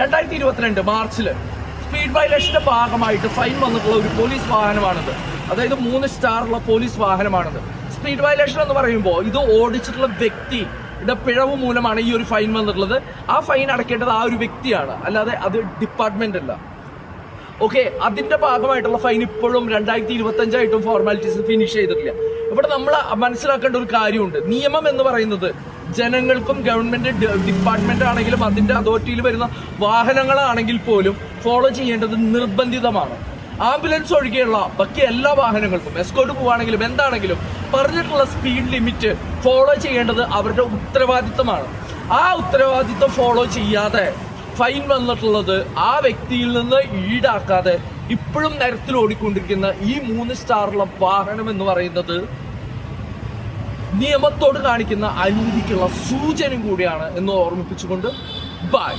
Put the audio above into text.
രണ്ടായിരത്തി ഇരുപത്തിരണ്ട് മാർച്ചിൽ സ്പീഡ് വയലേഷന്റെ ഭാഗമായിട്ട് ഫൈൻ വന്നിട്ടുള്ള ഒരു പോലീസ് വാഹനമാണിത്. അതായത് മൂന്ന് സ്റ്റാറുള്ള പോലീസ് വാഹനമാണിത്. സ്പീഡ് വയലേഷൻ എന്ന് പറയുമ്പോൾ ഇത് ഓടിച്ചിട്ടുള്ള വ്യക്തി ഇത് പിഴവ് മൂലമാണ് ഈ ഒരു ഫൈൻ വന്നിട്ടുള്ളത്. ആ ഫൈൻ അടക്കേണ്ടത് ആ ഒരു വ്യക്തിയാണ്. അല്ലാതെ അത് ഡിപ്പാർട്ട്മെന്റ് അല്ല. ഓക്കെ അതിന്റെ ഭാഗമായിട്ടുള്ള ഫൈൻ ഇപ്പോഴും രണ്ടായിരത്തി ഇരുപത്തി അഞ്ചായിട്ടും ഫോർമാലിറ്റീസ് ഫിനിഷ് ചെയ്തിട്ടില്ല. ഇവിടെ നമ്മൾ മനസ്സിലാക്കേണ്ട ഒരു കാര്യമുണ്ട്. നിയമം എന്ന് പറയുന്നത് ജനങ്ങൾക്കും ഗവൺമെന്റ് ഡിപ്പാർട്ട്മെന്റ് ആണെങ്കിലും അതിന്റെ അതോറിറ്റിയിൽ വരുന്ന വാഹനങ്ങളാണെങ്കിൽ പോലും ഫോളോ ചെയ്യേണ്ടത് നിർബന്ധിതമാണ്. ആംബുലൻസ് ഒഴികെയുള്ള ബാക്കി എല്ലാ വാഹനങ്ങൾക്കും എസ്കോട്ട് പോവാണെങ്കിലും എന്താണെങ്കിലും പറഞ്ഞിട്ടുള്ള സ്പീഡ് ലിമിറ്റ് ഫോളോ ചെയ്യേണ്ടത് അവരുടെ ഉത്തരവാദിത്തമാണ് ആ ഉത്തരവാദിത്തം ഫോളോ ചെയ്യാതെ ഫൈൻ വന്നിട്ടുള്ളത് ആ വ്യക്തിയിൽ നിന്ന് ഈടാക്കാതെ ഇപ്പോഴും നിരത്തിൽ ഓടിക്കൊണ്ടിരിക്കുന്ന ഈ മൂന്ന് സ്റ്റാറുള്ള വാഹനം എന്ന് പറയുന്നത് നിയമത്തോട് കാണിക്കുന്ന അനീതിക്കുള്ള സൂചനയും കൂടിയാണ് എന്ന് ഓർമ്മിപ്പിച്ചുകൊണ്ട് ബൈ.